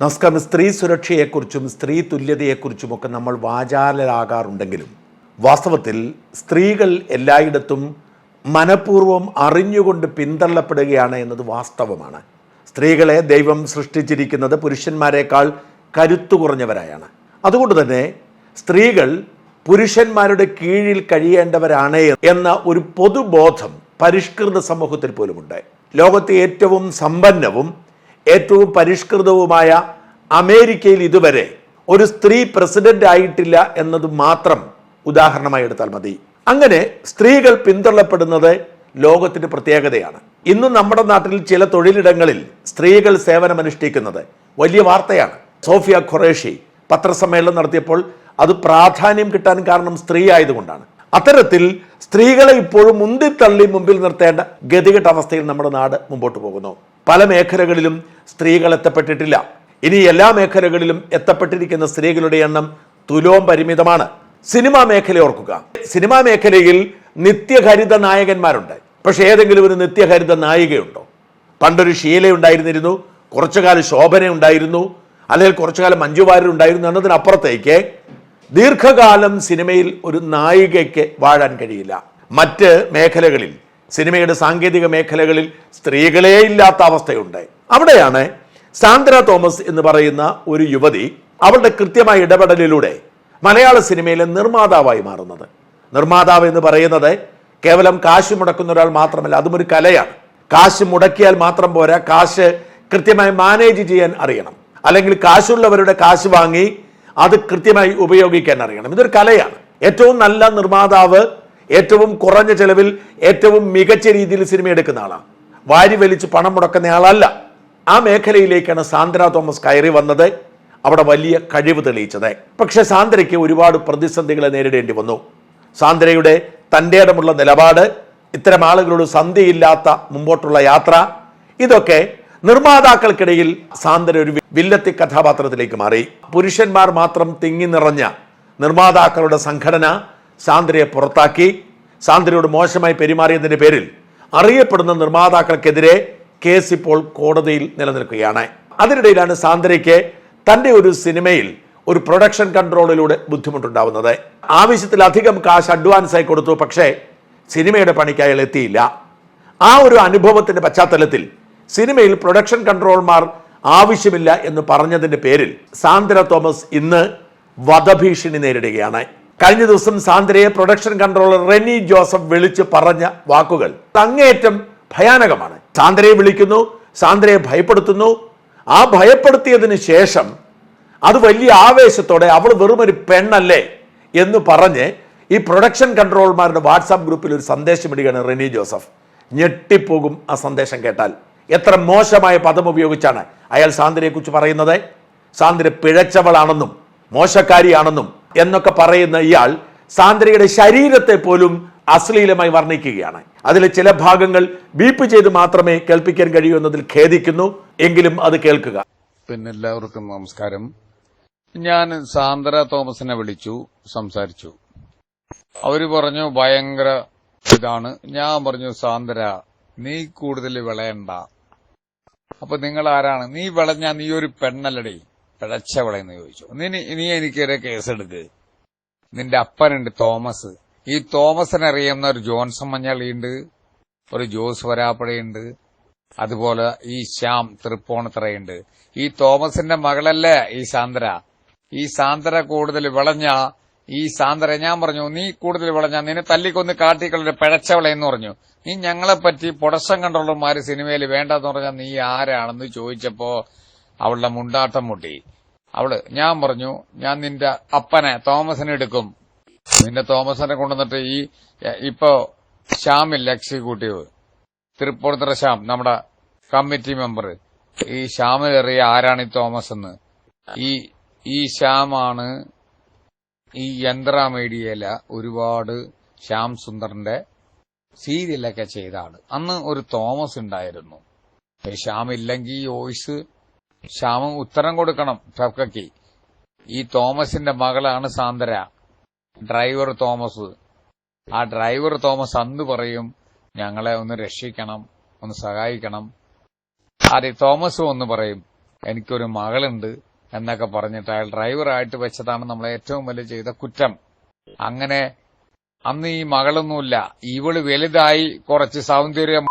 നമസ്കാരം. സ്ത്രീ സുരക്ഷയെക്കുറിച്ചും സ്ത്രീ തുല്യതയെക്കുറിച്ചുമൊക്കെ നമ്മൾ വാചാലരാകാറുണ്ടെങ്കിലും വാസ്തവത്തിൽ സ്ത്രീകൾ എല്ലായിടത്തും മനഃപൂർവം അറിഞ്ഞുകൊണ്ട് പിന്തള്ളപ്പെടുകയാണ് എന്നത് വാസ്തവമാണ്. സ്ത്രീകളെ ദൈവം സൃഷ്ടിച്ചിരിക്കുന്നത് പുരുഷന്മാരെക്കാൾ കരുത്തു കുറഞ്ഞവരായാണ്. അതുകൊണ്ട് തന്നെ സ്ത്രീകൾ പുരുഷന്മാരുടെ കീഴിൽ കഴിയേണ്ടവരാണ് എന്ന ഒരു പൊതുബോധം പരിഷ്കൃത സമൂഹത്തിൽ പോലുമുണ്ട്. ലോകത്തെ ഏറ്റവും സമ്പന്നവും ഏറ്റവും പരിഷ്കൃതവുമായ അമേരിക്കയിൽ ഇതുവരെ ഒരു സ്ത്രീ പ്രസിഡന്റ് ആയിട്ടില്ല എന്നത് മാത്രം ഉദാഹരണമായി എടുത്താൽ മതി. അങ്ങനെ സ്ത്രീകൾ പിന്തള്ളപ്പെടുന്നത് ലോകത്തിന്റെ പ്രത്യേകതയാണ്. ഇന്ന് നമ്മുടെ നാട്ടിൽ ചില തൊഴിലിടങ്ങളിൽ സ്ത്രീകൾ സേവനമനുഷ്ഠിക്കുന്നത് വലിയ വാർത്തയാണ്. സോഫിയ ഖുറേഷി പത്രസമ്മേളനം നടത്തിയപ്പോൾ അത് പ്രാധാന്യം കിട്ടാൻ കാരണം സ്ത്രീ ആയതുകൊണ്ടാണ്. അത്തരത്തിൽ സ്ത്രീകളെ ഇപ്പോഴും മുന്തിത്തള്ളി മുമ്പിൽ നിർത്തേണ്ട ഗതികെട്ട അവസ്ഥയിൽ നമ്മുടെ നാട് മുമ്പോട്ട് പോകുന്നു. പല മേഖലകളിലും സ്ത്രീകൾ എത്തപ്പെട്ടിട്ടില്ല. ഇനി എല്ലാ മേഖലകളിലും എത്തപ്പെട്ടിരിക്കുന്ന സ്ത്രീകളുടെ എണ്ണം തുലോം പരിമിതമാണ്. സിനിമാ മേഖല ഓർക്കുക. സിനിമാ മേഖലയിൽ നിത്യഹരിത നായകന്മാരുണ്ട്. പക്ഷെ ഏതെങ്കിലും ഒരു നിത്യഹരിത നായികയുണ്ടോ? പണ്ടൊരു ഷീല ഉണ്ടായിരുന്നിരുന്നു കുറച്ചു കാലം ശോഭന ഉണ്ടായിരുന്നു അല്ലെങ്കിൽ കുറച്ചു കാലം മഞ്ജു വാര്യർ ഉണ്ടായിരുന്നു എന്നതിനപ്പുറത്തേക്ക് ദീർഘകാലം സിനിമയിൽ ഒരു നായികയ്ക്ക് വാഴാൻ കഴിയില്ല. മറ്റ് മേഖലകളിൽ സിനിമയുടെ സാങ്കേതിക മേഖലകളിൽ സ്ത്രീകളേ ഇല്ലാത്ത അവസ്ഥയുണ്ട്. അവിടെയാണ് സാന്ദ്ര തോമസ് എന്ന് പറയുന്ന ഒരു യുവതി അവളുടെ കൃത്യമായ ഇടപെടലിലൂടെ മലയാള സിനിമയിലെ നിർമ്മാതാവായി മാറുന്നത്. നിർമ്മാതാവ് എന്ന് പറയുന്നത് കേവലം കാശ് മുടക്കുന്ന ഒരാൾ മാത്രമല്ല അതും ഒരു കലയാണ്. കാശ് മുടക്കിയാൽ മാത്രം പോരാ കാശ് കൃത്യമായി മാനേജ് ചെയ്യാൻ അറിയണം. അല്ലെങ്കിൽ കാശുള്ളവരുടെ കാശ് വാങ്ങി അത് കൃത്യമായി ഉപയോഗിക്കാൻ അറിയണം. ഇതൊരു കലയാണ്. ഏറ്റവും നല്ല നിർമ്മാതാവ് ഏറ്റവും കുറഞ്ഞ ചെലവിൽ ഏറ്റവും മികച്ച രീതിയിൽ സിനിമ എടുക്കുന്ന ആളാണ് വാരി വലിച്ച് പണം മുടക്കുന്ന ആളല്ല. ആ മേഖലയിലേക്കാണ് സാന്ദ്ര തോമസ് കയറി വന്നത്. അവിടെ വലിയ കഴിവ് തെളിയിച്ചത്. പക്ഷെ സാന്ദ്രയ്ക്ക് ഒരുപാട് പ്രതിസന്ധികളെ നേരിടേണ്ടി വന്നു. സാന്ദ്രയുടെ തന്റെ ഇടമുള്ള നിലപാട് ഇത്തരം ആളുകളോട് സന്ധിയില്ലാത്ത മുമ്പോട്ടുള്ള യാത്ര ഇതൊക്കെ നിർമ്മാതാക്കൾക്കിടയിൽ സാന്ദ്ര ഒരു വില്ലത്തി കഥാപാത്രത്തിലേക്ക് മാറി. പുരുഷന്മാർ മാത്രം തിങ്ങി നിറഞ്ഞ നിർമ്മാതാക്കളുടെ സംഘടന സാന്ദ്രയെ പുറത്താക്കി സാന്ദ്രയോട് മോശമായി പെരുമാറിയതിന്റെ പേരിൽ അറിയപ്പെടുന്ന നിർമ്മാതാക്കൾക്കെതിരെ കേസ് ഇപ്പോൾ കോടതിയിൽ നിലനിൽക്കുകയാണ്. അതിനിടയിലാണ് സാന്ദ്രയ്ക്ക് തന്റെ ഒരു സിനിമയിൽ ഒരു പ്രൊഡക്ഷൻ കൺട്രോളിലൂടെ ബുദ്ധിമുട്ടുണ്ടാവുന്നത്. ആവശ്യത്തിലധികം കാശ് അഡ്വാൻസ് ആയി കൊടുത്തു പക്ഷേ സിനിമയുടെ പണിക്ക് അയാൾ എത്തിയില്ല. ആ ഒരു അനുഭവത്തിന്റെ പശ്ചാത്തലത്തിൽ സിനിമയിൽ പ്രൊഡക്ഷൻ കൺട്രോൾമാർ ആവശ്യമില്ല എന്ന് പറഞ്ഞതിന്റെ പേരിൽ സാന്ദ്ര തോമസ് ഇന്ന് വധഭീഷണി നേരിടുകയാണ്. കഴിഞ്ഞ ദിവസം സാന്ദ്രയെ പ്രൊഡക്ഷൻ കൺട്രോളർ റെനി ജോസഫ് വിളിച്ച് പറഞ്ഞ വാക്കുകൾ അങ്ങേയറ്റം ഭയാനകമാണ്. സാന്ദ്രയെ വിളിക്കുന്നു സാന്ദ്രയെ ഭയപ്പെടുത്തുന്നു. ആ ഭയപ്പെടുത്തിയതിന് ശേഷം അത് വലിയ ആവേശത്തോടെ അവൾ വെറും ഒരു പെണ്ണല്ലേ എന്ന് പറഞ്ഞ് ഈ പ്രൊഡക്ഷൻ കൺട്രോൾമാരുടെ വാട്സാപ്പ് ഗ്രൂപ്പിൽ ഒരു സന്ദേശം ഇടുകയാണ് റെനി ജോസഫ്. ഞെട്ടിപ്പോകും ആ സന്ദേശം കേട്ടാൽ. എത്ര മോശമായ പദം ഉപയോഗിച്ചാണ് അയാൾ സാന്ദ്രയെക്കുറിച്ച് പറയുന്നത്. സാന്ദ്ര പിഴച്ചവളാണെന്നും മോശക്കാരിയാണെന്നും എന്നൊക്കെ പറയുന്ന ഇയാൾ സാന്ദ്രയുടെ ശരീരത്തെ പോലും അശ്ലീലമായി വർണിക്കുകയാണ്. അതിലെ ചില ഭാഗങ്ങൾ ബീപ്പ് ചെയ്ത് മാത്രമേ കേൾപ്പിക്കാൻ കഴിയൂ എന്നതിൽ ഖേദിക്കുന്നു. എങ്കിലും അത് കേൾക്കുക. പിന്നെ എല്ലാവർക്കും നമസ്കാരം. ഞാൻ സാന്ദ്ര തോമസിനെ വിളിച്ചു സംസാരിച്ചു. അവർ പറഞ്ഞു ഭയങ്കര ഇതാണ്. ഞാൻ പറഞ്ഞു സാന്ദ്ര നീ കൂടുതൽ വിളയണ്ട. അപ്പൊ നിങ്ങൾ ആരാണ് നീ വിളഞ്ഞ നീ ഒരു പെണ്ണല്ലടി. പിഴച്ച വിളയെന്ന് ചോദിച്ചു. നീ നീ എനിക്കൊരു കേസെടുക്ക്. നിന്റെ അപ്പനുണ്ട് തോമസ്. ഈ തോമസിനെ അറിയുന്ന ഒരു ജോൺസൺ മഞ്ഞളിയുണ്ട്. ഒരു ജോസ് വരാപ്പഴയുണ്ട്. അതുപോലെ ഈ ശ്യാം തൃപ്പോണത്തറയുണ്ട്. ഈ തോമസിന്റെ മകളല്ലേ ഈ സാന്ദ്ര? ഈ സാന്ദ്ര കൂടുതൽ വിളഞ്ഞ ഈ സാന്ദ്ര ഞാൻ പറഞ്ഞു നീ കൂടുതൽ വിളഞ്ഞ നിന്നെ തല്ലിക്കൊന്ന് കാട്ടിക്കളൊരു പിഴച്ചവളെ എന്ന് പറഞ്ഞു. നീ ഞങ്ങളെ പറ്റി പ്രൊഡക്ഷൻ കൺട്രോളർമാര് സിനിമയിൽ വേണ്ടെന്ന് പറഞ്ഞാൽ നീ ആരാണെന്ന് ചോദിച്ചപ്പോ അവളുടെ മുണ്ടാട്ടം മുട്ടി. അവൾ ഞാൻ പറഞ്ഞു ഞാൻ നിന്റെ അപ്പനെ തോമസിനെ എടുക്കും. നിന്റെ തോമസിനെ കൊണ്ടുവന്നിട്ട് ഈ ഇപ്പോ ശ്യാമില്ല എക്സിക്യൂട്ടീവ് തൃപ്പൂണിത്തുറ ശ്യാം നമ്മുടെ കമ്മിറ്റി മെമ്പർ ഈ ശ്യാമ് കയറിയ ആരാണ് ഈ തോമസ് എന്ന്? ഈ ഈ ശ്യാമാണ് ഈ യന്ത്ര മീഡിയയിലെ ഒരുപാട് ശ്യാം സുന്ദറിന്റെ സീരിയലൊക്കെ ചെയ്ത ആൾ. അന്ന് ഒരു തോമസ് ഉണ്ടായിരുന്നു. ശ്യാമില്ലെങ്കിൽ ഈ വോയിസ് ശ്യാമ് ഉത്തരം കൊടുക്കണം ഫെഫ്കയ്ക്ക് ഈ തോമസിന്റെ മകളാണ് സാന്ദ്ര. ഡ്രൈവർ തോമസ്. ആ ഡ്രൈവർ തോമസ് അന്ന് പറയും ഞങ്ങളെ ഒന്ന് രക്ഷിക്കണം ഒന്ന് സഹായിക്കണം. അതെ തോമസ് ഒന്ന് പറയും എനിക്കൊരു മകളുണ്ട് എന്നൊക്കെ പറഞ്ഞിട്ട് അയാൾ ഡ്രൈവറായിട്ട് വെച്ചതാണ് നമ്മൾ ഏറ്റവും വലിയ ചെയ്ത കുറ്റം. അങ്ങനെ അന്ന് ഈ മകളൊന്നുമില്ല. ഇവൾ വലുതായി കുറച്ച് സൗന്ദര്യം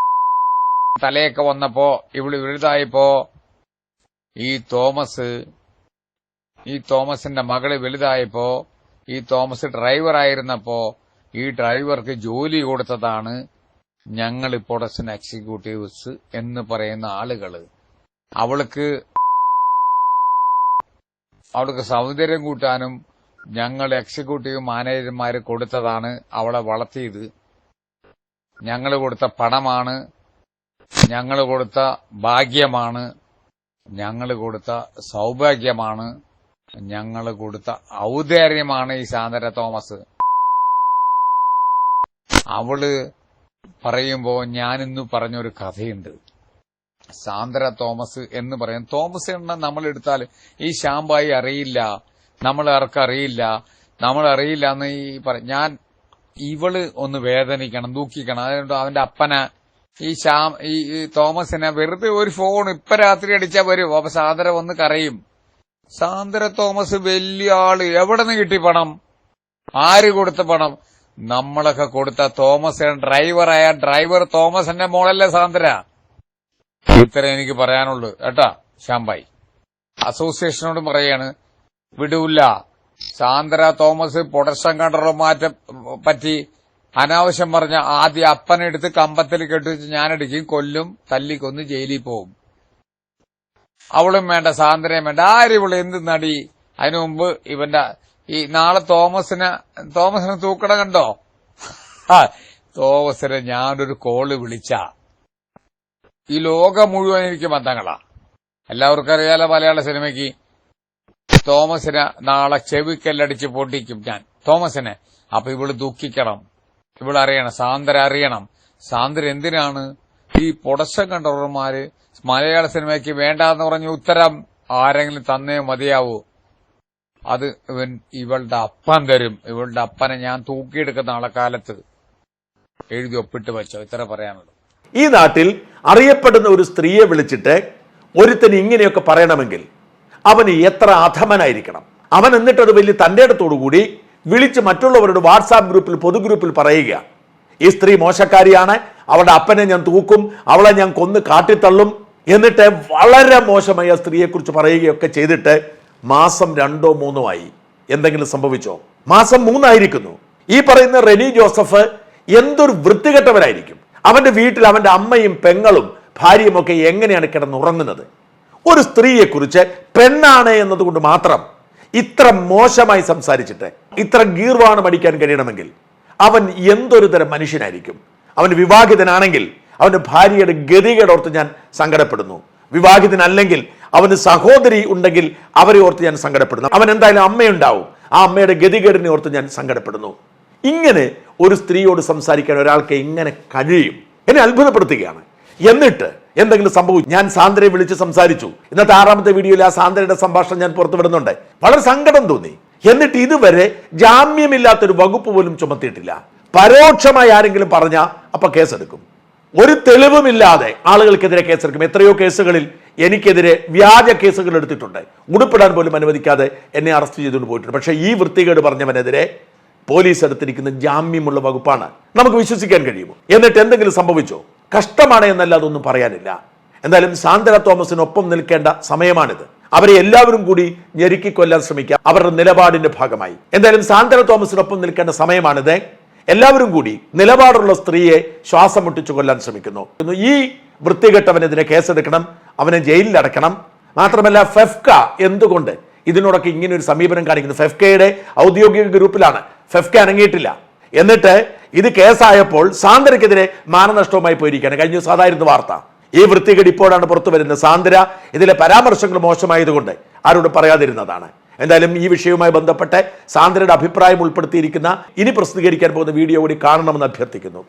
തലയൊക്കെ വന്നപ്പോ ഇവൾ വലുതായപ്പോ ഈ തോമസ് ഈ തോമസിന്റെ മകൾ വലുതായപ്പോ ഈ തോമസ് ഡ്രൈവറായിരുന്നപ്പോ ഈ ഡ്രൈവർക്ക് ജോലി കൊടുത്തതാണ് ഞങ്ങൾ പ്രൊഡക്ഷൻ എക്സിക്യൂട്ടീവ്സ് എന്ന് പറയുന്ന ആളുകൾ. അവൾക്ക് അവൾക്ക് സൗന്ദര്യം കൂട്ടാനും ഞങ്ങൾ എക്സിക്യൂട്ടീവ് മാനേജർമാർ കൊടുത്തതാണ് അവളെ വളർത്തിയത്. ഞങ്ങൾ കൊടുത്ത പണമാണ് ഞങ്ങൾ കൊടുത്ത ഭാഗ്യമാണ്. ഞങ്ങൾ കൊടുത്ത സൗഭാഗ്യമാണ് ഞങ്ങൾ കൊടുത്ത ഔദാര്യമാണ് ഈ സാന്ദ്ര തോമസ്. അവൾ പറയുമ്പോ ഞാനിന്ന് പറഞ്ഞൊരു കഥയുണ്ട്. സാന്ദ്ര തോമസ് എന്ന് പറയും. തോമസ് എണ്ണ നമ്മൾ എടുത്താൽ ഈ ശാമ്പായി അറിയില്ല നമ്മൾ ആർക്കറിയില്ല നമ്മൾ അറിയില്ല എന്ന് ഈ പറ ഞാൻ ഇവൾ ഒന്ന് വേദനിക്കണം ദൂക്കിക്കണം അതുകൊണ്ട് അവന്റെ അപ്പന ഈ ശ്യാം ഈ തോമസിനെ വെറുതെ ഒരു ഫോൺ ഇപ്പൊ രാത്രി അടിച്ചാ വരും. അപ്പൊ സാന്ദ്ര വന്ന് കരയും. സാന്ദ്ര തോമസ് വലിയ ആൾ. എവിടെ നിന്ന് കിട്ടി പണം? ആര് കൊടുത്ത പണം? നമ്മളൊക്കെ കൊടുത്ത തോമസ് ഡ്രൈവറായ ഡ്രൈവർ തോമസിന്റെ മോളല്ലേ സാന്ദ്ര? ഇത്ര എനിക്ക് പറയാനുള്ളൂ. കേട്ടാ ശാംബായി അസോസിയേഷനോട് പറയാണ് വിടൂല്ല സാന്ദ്ര തോമസ് പൊടശം കണ്ടറോ മാറ്റം പറ്റി. അനാവശ്യം പറഞ്ഞ ആദ്യം അപ്പനെടുത്ത് കമ്പത്തിൽ കെട്ടിച്ച് ഞാനടിക്കും കൊല്ലും തല്ലിക്കൊന്ന് ജയിലിൽ പോവും. അവളും വേണ്ട സാന്ദ്രയും വേണ്ട. ആരും ആരിവൾ എന്ത് നടി? അതിനു മുമ്പ് ഇവന്റെ ഈ നാളെ തോമസിന് തോമസിന് തൂക്കട കണ്ടോ? തോമസിനെ ഞാനൊരു കോൾ വിളിച്ച. ഈ ലോകം മുഴുവൻ എനിക്ക് ബന്ധങ്ങളാ. എല്ലാവർക്കും അറിയാലോ മലയാള സിനിമയ്ക്ക്. തോമസിനെ നാളെ ചെവിക്കല്ലടിച്ച് പൊട്ടിക്കും ഞാൻ. തോമസിനെ. അപ്പൊ ഇവൾ ദുഃഖിക്കണം. ഇവൾ അറിയണം സാന്ദ്ര അറിയണം. സാന്ദ്ര എന്തിനാണ്? ഈ പ്രൊഡക്ഷൻ കണ്ടവർമാര് മലയാള സിനിമയ്ക്ക് വേണ്ടാന്ന് പറഞ്ഞ ഉത്തരം ആരെങ്കിലും തന്നേ മതിയാവൂ. അത് ഇവൻ ഇവളുടെ അപ്പൻ തരും. ഇവളുടെ അപ്പനെ ഞാൻ തൂക്കിയെടുക്കുന്ന ആളെ കാലത്ത് എഴുതി ഒപ്പിട്ട് വെച്ചോ ഇത്ര പറയാനുള്ളൂ. ഈ നാട്ടിൽ അറിയപ്പെടുന്ന ഒരു സ്ത്രീയെ വിളിച്ചിട്ട് ഒരുത്തന് ഇങ്ങനെയൊക്കെ പറയണമെങ്കിൽ അവന് എത്ര അധമനായിരിക്കണം. അവൻ എന്നിട്ടത് വലിയ തന്റെ കൂടി വിളിച്ച് മറ്റുള്ളവരോട് വാട്സാപ്പ് ഗ്രൂപ്പിൽ പൊതുഗ്രൂപ്പിൽ പറയുക. ഈ സ്ത്രീ മോശക്കാരിയാണ് അവളുടെ അപ്പനെ ഞാൻ തൂക്കും അവളെ ഞാൻ കൊന്ന് കാട്ടിത്തള്ളും എന്നിട്ട് വളരെ മോശമായ സ്ത്രീയെക്കുറിച്ച് പറയുകയൊക്കെ ചെയ്തിട്ട് മാസം രണ്ടോ മൂന്നോ ആയി. എന്തെങ്കിലും സംഭവിച്ചോ? മാസം മൂന്നായിരിക്കുന്നു. ഈ പറയുന്ന റെനി ജോസഫ് എന്തൊരു വൃത്തികെട്ടവരായിരിക്കും അവന്റെ വീട്ടിൽ അവന്റെ അമ്മയും പെങ്ങളും ഭാര്യയും ഒക്കെ എങ്ങനെയാണ് കിടന്നുറങ്ങുന്നത്? ഒരു സ്ത്രീയെക്കുറിച്ച് പെണ്ണാണ് എന്നതുകൊണ്ട് മാത്രം ഇത്ര മോശമായി സംസാരിച്ചിട്ട് ഇത്ര ഗീർവാണം അടിക്കാൻ കഴിയണമെങ്കിൽ അവൻ എന്തൊരു തരം മനുഷ്യനായിരിക്കും? അവൻ വിവാഹിതനാണെങ്കിൽ അവന്റെ ഭാര്യയുടെ ഗതികേടോർത്ത് ഞാൻ സങ്കടപ്പെടുന്നു. വിവാഹിതനല്ലെങ്കിൽ അവന് സഹോദരി ഉണ്ടെങ്കിൽ അവരെ ഓർത്ത് ഞാൻ സങ്കടപ്പെടുന്നു. അവൻ എന്തായാലും അമ്മയുണ്ടാവും. ആ അമ്മയുടെ ഗതികേടിനെ ഓർത്ത് ഞാൻ സങ്കടപ്പെടുന്നു. ഇങ്ങനെ ഒരു സ്ത്രീയോട് സംസാരിക്കാൻ ഒരാൾക്ക് ഇങ്ങനെ കഴിയും? എന്നെ അത്ഭുതപ്പെടുത്തുകയാണ്. എന്നിട്ട് എന്തെങ്കിലും സംഭവിച്ചു ഞാൻ സാന്ദ്രയെ വിളിച്ച് സംസാരിച്ചു. ഇന്നത്തെ ആറാമത്തെ വീഡിയോയിൽ ആ സാന്ദ്രയുടെ സംഭാഷണം ഞാൻ പുറത്തുവിടുന്നുണ്ട് വളരെ സങ്കടം തോന്നി. എന്നിട്ട് ഇതുവരെ ജാമ്യമില്ലാത്തൊരു വകുപ്പ് പോലും ചുമത്തിയിട്ടില്ല. പരോക്ഷമായി ആരെങ്കിലും പറഞ്ഞ അപ്പൊ കേസെടുക്കും. ഒരു തെളിവുമില്ലാതെ ആളുകൾക്കെതിരെ കേസെടുക്കും. എത്രയോ കേസുകളിൽ എനിക്കെതിരെ വ്യാജ കേസുകൾ എടുത്തിട്ടുണ്ട്. ഉടുപ്പിടാൻ പോലും അനുവദിക്കാതെ എന്നെ അറസ്റ്റ് ചെയ്തുകൊണ്ട് പോയിട്ടുണ്ട്. പക്ഷേ ഈ വൃത്തികേട് പറഞ്ഞവനെതിരെ പോലീസ് എടുത്തിരിക്കുന്ന ജാമ്യമുള്ള വകുപ്പാണ്. നമുക്ക് വിശ്വസിക്കാൻ കഴിയുമോ? എന്നിട്ട് എന്തെങ്കിലും സംഭവിച്ചോ? കഷ്ടമാണ് എന്നല്ല അതൊന്നും പറയാനില്ല. എന്തായാലും സാന്ദ്ര തോമസിനൊപ്പം നിൽക്കേണ്ട സമയമാണിത്. അവരെ എല്ലാവരും കൂടി ഞെരുക്കി കൊല്ലാൻ ശ്രമിക്കുക അവരുടെ നിലപാടിന്റെ ഭാഗമായി. എന്തായാലും സാന്ദ്ര തോമസിനൊപ്പം നിൽക്കേണ്ട സമയമാണിത്. എല്ലാവരും കൂടി നിലപാടുള്ള സ്ത്രീയെ ശ്വാസം മുട്ടിച്ചു കൊല്ലാൻ ശ്രമിക്കുന്നു. ഈ വൃത്തികെട്ടവനെതിരെ കേസെടുക്കണം. അവനെ ജയിലിൽ അടക്കണം മാത്രമല്ല ഫെഫ്ക എന്തുകൊണ്ട് ഇതിനോടൊക്കെ ഇങ്ങനെ ഒരു സമീപനം കാണിക്കുന്നു? ഫെഫ്കയുടെ ഔദ്യോഗിക ഗ്രൂപ്പിലാണ്. ഫെഫ്ക അനങ്ങിയിട്ടില്ല. എന്നിട്ട് ഇത് കേസായപ്പോൾ സാന്ദ്രയ്ക്കെതിരെ മാനനഷ്ടവുമായി പോയിരിക്കുകയാണ്. കഴിഞ്ഞ ദിവസം അതായിരുന്നു വാർത്ത. ഈ വൃത്തികേട് ഇപ്പോഴാണ് പുറത്തു വരുന്നത്. സാന്ദ്ര ഇതിലെ പരാമർശങ്ങൾ മോശമായതുകൊണ്ട് ആരോട് പറയാതിരുന്നതാണ്. എന്തായാലും ഈ വിഷയവുമായി ബന്ധപ്പെട്ട് സാന്ദ്രയുടെ അഭിപ്രായം ഉൾപ്പെടുത്തിയിരിക്കുന്ന ഇനി പ്രസിദ്ധീകരിക്കാൻ പോകുന്ന വീഡിയോ കൂടി കാണണമെന്ന് അഭ്യർത്ഥിക്കുന്നു.